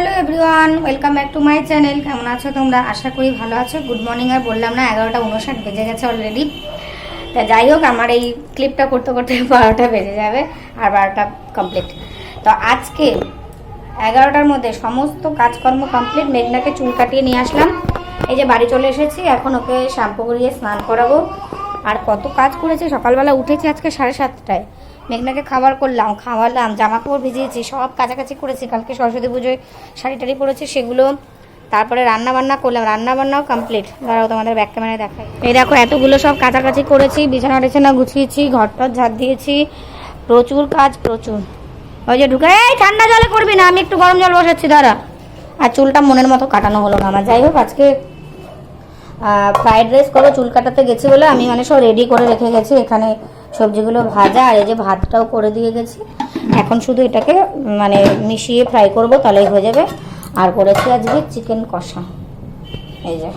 Hello everyone welcome back to my channel কেমন আছো তোমরা? আশা করি ভালো আছো। গুড মর্নিং আর বললাম না, এগারোটা উনষাট বেজে গেছে অলরেডি তা যাই হোক, আমার এই ক্লিপটা করতে করতে বারোটা বেজে যাবে আর বারোটা কমপ্লিট তো আজকে এগারোটার মধ্যে সমস্ত কাজকর্ম কমপ্লিট মেঘনাকে চুল কাটিয়ে নিয়ে আসলাম। এই যে বাড়ি চলে এসেছি, এখন ওকে শ্যাম্পু করিয়ে স্নান করাবো। আর কত কাজ করেছে? সকালবেলা উঠেছি আজকে সাড়ে সাতটায়। মেঘনাকে খাবার করলাম, খাওয়ালাম জামা কাপড় ভিজিয়েছি, সব কাছাকাছি করেছি, কালকে সরস্বতী পুজোয় শাড়ি টাড়ি পরেছি, সেগুলো তারপরে রান্না বান্না করলাম রান্না বান্নাও কমপ্লিট দাঁড়াও, তোমাদের ব্যাক ক্যামেরায় দেখাই। এই দেখো, এতগুলো সব কাছাকাছি করেছি, বিছানা টিছানা গুছিয়েছি, ঘরটর ঝাড় দিয়েছি, প্রচুর কাজ, প্রচুর। ওই যে ঢুকে, এই ঠান্ডা জলে করবি না, আমি একটু গরম জল বসাচ্ছি, দাঁড়া। আর চুলটা মনের মতো কাটানো হলো না আমার। যাই হোক, আজকে ফ্রাইড রাইস করে চুল কাটাতে গেছি বলে আমি মানে সব রেডি করে রেখে গেছি, এখানে সবজিগুলো ভাজা, আর এই যে ভাতটাও করে দিয়ে গেছি। এখন শুধু এটাকে মানে মিশিয়ে ফ্রাই করব, তাহলেই হয়ে যাবে। আর করেছি আজকে চিকেন কষা। এই যে,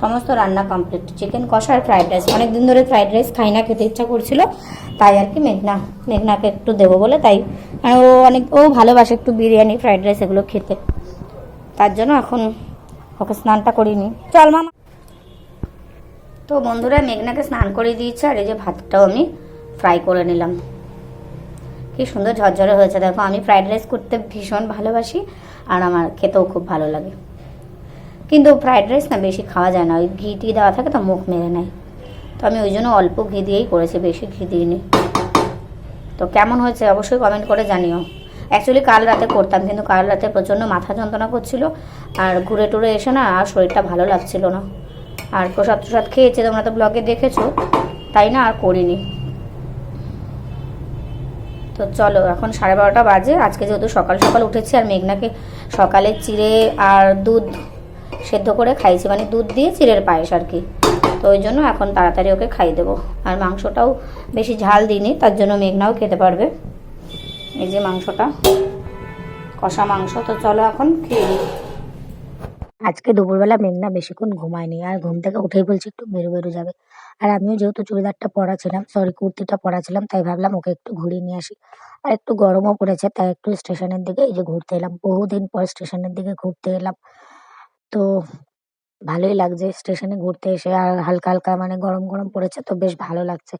সমস্ত রান্না কমপ্লিট চিকেন কষা আর ফ্রাইড রাইস অনেক দিন ধরে ফ্রাইড রাইস খাই না, খেতে ইচ্ছা করছিল। তাই আর কি মেঘনা, মেঘনাকে একটু দেবো বলে তাই। আর ও অনেক, ও ভালোবাসে একটু বিরিয়ানি ফ্রাইড রাইস এগুলো খেতে। তার জন্য এখন ওকে স্নানটা করিনি চল মামা। তো বন্ধুরা মেঘনাকে স্নান করে দিয়েছে, আর এই যে ভাতটাও আমি ফ্রাই করে নিলাম। কি সুন্দর ঝরঝরে হয়েছে, দেখো আমি ফ্রাইড রাইস করতে ভীষণ ভালোবাসি, আর আমার খেতেও খুব ভালো লাগে। কিন্তু ফ্রাইড রাইস না বেশি খাওয়া যায় না, ওই ঘি টি দেওয়া থাকে তো মুখ মেরে নেয়। তো আমি ওই জন্য অল্প ঘি দিয়েই করেছি, বেশি ঘি দিইনি। তো কেমন হয়েছে অবশ্যই কমেন্ট করে জানিও। অ্যাকচুয়ালি কাল রাতে করতাম, কিন্তু কাল রাতে প্রচণ্ড মাথা যন্ত্রণা করছিল, আর ঘুরে টুরে এসে না আর শরীরটা ভালো লাগছিল না। আর প্রসাদ প্রসাদ খেয়েছে, তোমরা তো ব্লগে দেখেছ, তাই না? আর করিনি। তো চলো, এখন সাড়ে বারোটা বাজে। আজকে যেহেতু সকাল সকাল উঠেছি, আর মেঘনাকে সকালে চিড়ে আর দুধ সেদ্ধ করে খাইছি মানে দুধ দিয়ে চিড়ের পায়েস আর কি। তো ওই জন্য এখন তাড়াতাড়ি ওকে খাইয়ে দেবো। আর মাংসটাও বেশি ঝাল দিইনি, তার জন্য মেঘনাও খেতে পারবে। এই যে মাংসটা, কষা মাংস, তো চলো এখন খেয়ে আজকে দুপুরবেলা মেঘনা বেশিক্ষণ ঘুমায়নি। আর ঘুম থেকে উঠেই বলছে, একটু বেরো বেরো যাবে। আর আমিও যেহেতু চুড়িদারটা পরা ছিলাম সরি কুর্তিটা পরা ছিলাম তাই ভাবলাম ওকে একটু ঘুরিয়ে নিয়ে আসি। আর একটু গরমও পড়েছে, তাই একটু স্টেশনের দিকে এই যে ঘুরতে এলাম। বহুদিন পর স্টেশনের দিকে ঘুরতে এলাম। তো ভালোই লাগছে স্টেশনে ঘুরতে এসে। আর হালকা হালকা মানে গরম গরম পড়েছে, তো বেশ ভালো লাগছে।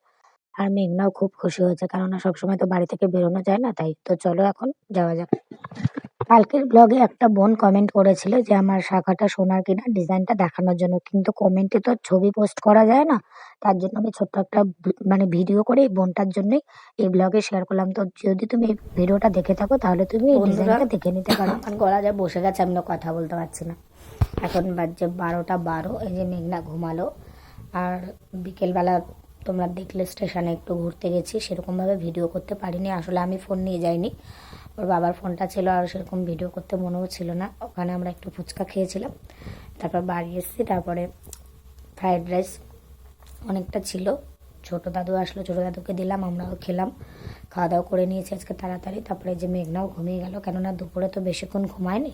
আর মেঘনাও খুব খুশি হয়েছে, কেননা সবসময় তো বাড়ি থেকে বেরোনো যায় না, তাই। তো চলো এখন যাওয়া যাক। কালকের ব্লগে একটা বোন কমেন্ট করেছিল যে আমার শাখাটা সোনার কিনা ডিজাইনটা দেখানোর জন্য। কিন্তু কমেন্টে তো ছবি পোস্ট করা যায় না। তার জন্য আমি ছোট্ট একটা মানে ভিডিও করে এই বোনটার জন্যই এই ব্লগে শেয়ার করলাম। তো যদি তুমি এই ভিডিওটা দেখে থাকো তাহলে তুমি এই ডিজাইনটা দেখে নিতে পারো। আমার গলা যা বসে গেছে আমি কথা বলতে পারছি না। এখন বাজছে বারোটা বারো এই যে মেঘনা ঘুমালো। আর বিকেলবেলা তোমরা দেখলে স্টেশনে একটু ঘুরতে গেছি সেরকমভাবে ভিডিও করতে পারিনি। আসলে আমি ফোন নিয়ে যাইনি। ওর বাবার ফোনটা ছিল আর সেরকম ভিডিও করতে মনেও ছিল না। ওখানে আমরা একটু ফুচকা খেয়েছিলাম। তারপর বাড়ি এসেছি, তারপরে ফ্রাইড রাইস অনেকটা ছিল। ছোট দাদু আসলো, ছোট দাদুকে দিলাম, আমরাও খেলাম। খাওয়া দাওয়া করে নিয়েছি আজকে তাড়াতাড়ি। তারপরে যে মেঘনাও ঘুমিয়ে গেল, কেননা দুপুরে তো বেশিক্ষণ ঘুমায়নি।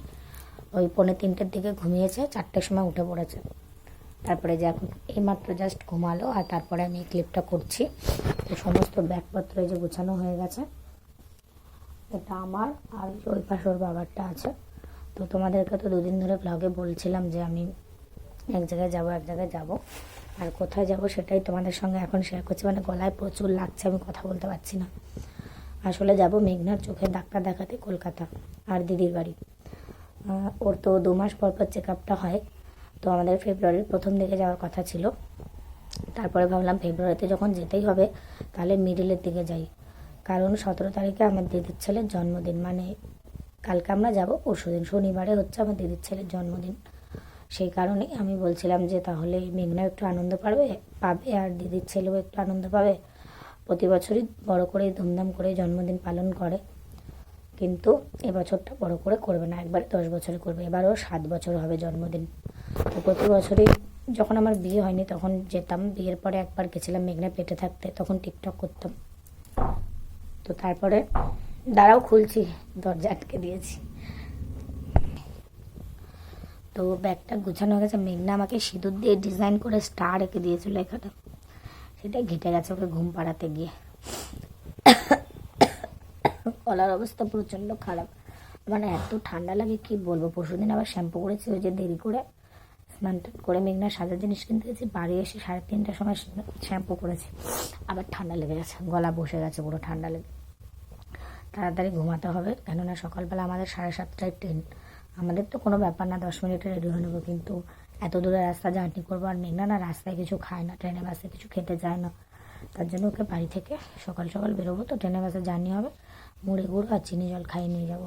ওই পৌনে তিনটের দিকে ঘুমিয়েছে, চারটের সময় উঠে পড়েছে। তারপরে যে এখন এইমাত্র জাস্ট ঘুমালো আর তারপরে আমি এই ক্লিপটা করছি। তো সমস্ত ব্যাগপত্র যে গুছানো হয়ে গেছে। এটা আমার আর ওই পাশে ওর বাবারটা আছে। তো তোমাদেরকে তো দুদিন ধরে ব্লগে বলছিলাম যে আমি এক জায়গায় যাব, এক জায়গায় যাব। আর কোথায় যাব সেটাই তোমাদের সঙ্গে এখন শেয়ার করছি। মানে গলায় প্রচুর লাগছে, আমি কথা বলতে পারছি না। আসলে যাব মেঘনার চোখের ডাক্তার দেখাতে কলকাতা আর দিদির বাড়ি। ওর তো দু মাস পর পর চেক আপটা হয়। তো আমাদের ফেব্রুয়ারির প্রথম দিকে যাওয়ার কথা ছিল। তারপরে ভাবলাম ফেব্রুয়ারিতে যখন যেতেই হবে, তাহলে মিডিলের দিকে যাই। কারণ সতেরো তারিখে আমার দিদির ছেলের জন্মদিন। মানে কালকে আমরা যাব পরশু দিন শনিবারে হচ্ছে আমার দিদির ছেলের জন্মদিন। সেই কারণে আমি বলছিলাম যে তাহলে মেঘনা একটু আনন্দ পাবে পাবে আর দিদির ছেলেও একটু আনন্দ পাবে। প্রতি বছরই বড় করে ধুমধাম করে জন্মদিন পালন করে, কিন্তু এবছরটা বড় করে করবে না, একবার দশ বছরে করবে। এবারও সাত বছর হবে জন্মদিন। তো প্রতি বছরই যখন আমার বিয়ে হয়নি তখন যেতাম, বিয়ের পরে একবার গেছিলাম মেঘনা পেটে থাকতে, তখন টিকটক করতাম। তো তারপরে দাঁড়াও, খুলছি, দরজা আটকে দিয়েছি। তো ব্যাগটা গুছানো গেছে। মেঘনা আমাকে সিঁদুর দিয়ে ডিজাইন করে স্টার এঁকে দিয়েছিল এখানে সেটা ঘেটে গেছে ওকে ঘুম পাড়াতে গিয়ে। গলার অবস্থা প্রচণ্ড খারাপ। মানে এত ঠান্ডা লাগে, কি বলব? পরশু দিন আবার শ্যাম্পু করেছি, ওই যে দেরি করে স্নান করে মেঘনা সাজার জিনিস কিনতে গেছি। বাড়ি এসে সাড়ে তিনটার সময় শ্যাম্পু করেছি। আবার ঠান্ডা লেগে গেছে, গলা বসে গেছে পুরো ঠান্ডা লেগে। তাড়াতাড়ি ঘুমাতে হবে। কেননা সকালবেলা আমাদের সাড়ে সাতটায় ট্রেন আমাদের তো কোনো ব্যাপার না, দশ মিনিটে রেডি হয়ে নেব, কিন্তু এত দূরে রাস্তা জার্নি করব আর মেঘনা না রাস্তায় কিছু খায় না ট্রেনে বাসে কিছু খেতে যায় না। তার জন্য ওকে বাড়ি থেকে সকাল সকাল বেরোবো, তো ট্রেনে বাসে জার্নি হবে। মুড়ি গুঁড়ো আর চিনি জল খাইয়ে নিয়ে যাব।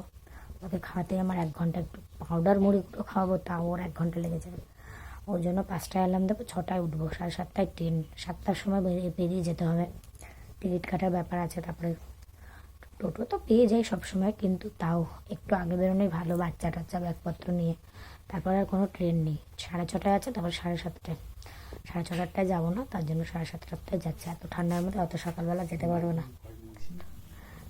ওকে খাওয়াতে আমার এক ঘণ্টা একটু পাউডার মুড়ি গুঁড়ো খাওয়াবো, তাও ওর এক ঘণ্টা লেগে যাবে। ওর জন্য পাঁচটায় অ্যালার্ম দেবো, ছটায় উঠবো, সাড়ে সাতটায় ট্রেন সাতটার সময় বেরিয়ে যেতে হবে। টিকিট কাটার ব্যাপার আছে, তারপরে টোটো তো পেয়ে যাই সবসময়, কিন্তু তাও একটু আগে বেরোনোই ভালো বাচ্চা টাচ্চা ব্যাগপত্র নিয়ে। তারপর আর কোনো ট্রেন নেই। সাড়ে ছটায় আছে, তারপর সাড়ে সাতটায়। সাড়ে ছটারটায় যাব না, তার জন্য সাড়ে সাতটায় যাচ্ছে। এত ঠান্ডার মধ্যে অত সকালবেলা যেতে পারব না।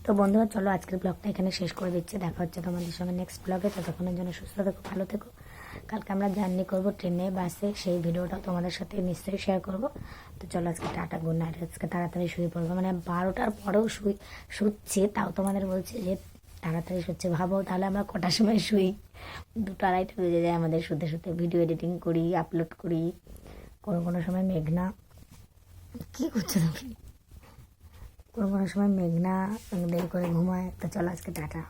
তো বন্ধুরা, চলো আজকের ব্লগটা এখানে শেষ করে দিচ্ছি। দেখা হচ্ছে তোমাদের সঙ্গে নেক্সট ব্লগে ততক্ষণের জন্য সুস্থ থেকো, ভালো থেকো। কালকে আমরা জার্নি করব ট্রেনে, বাসে। সেই ভিডিওটা তোমাদের সাথে নিশ্চয়ই শেয়ার করব। তো চলো আজকে টাটা গুড নাইট আজকে তাড়াতাড়ি শুয়ে পড়ব। মানে বারোটার পরেও শুই, শুচ্ছে, তাও তোমাদের বলছে যে তাড়াতাড়ি শুচ্ছে। ভাবো তাহলে আমরা কটার সময় শুই? দুটো আড়াইটা বেজে যায় আমাদের শুতে শুতে। ভিডিও এডিটিং করি আপলোড করি। কোনো কোনো সময় মেঘনা, কী করছ তুমি? কোনো কোনো সময় মেঘনা দেরি করে ঘুমায়। তো চলো আজকে টাটা।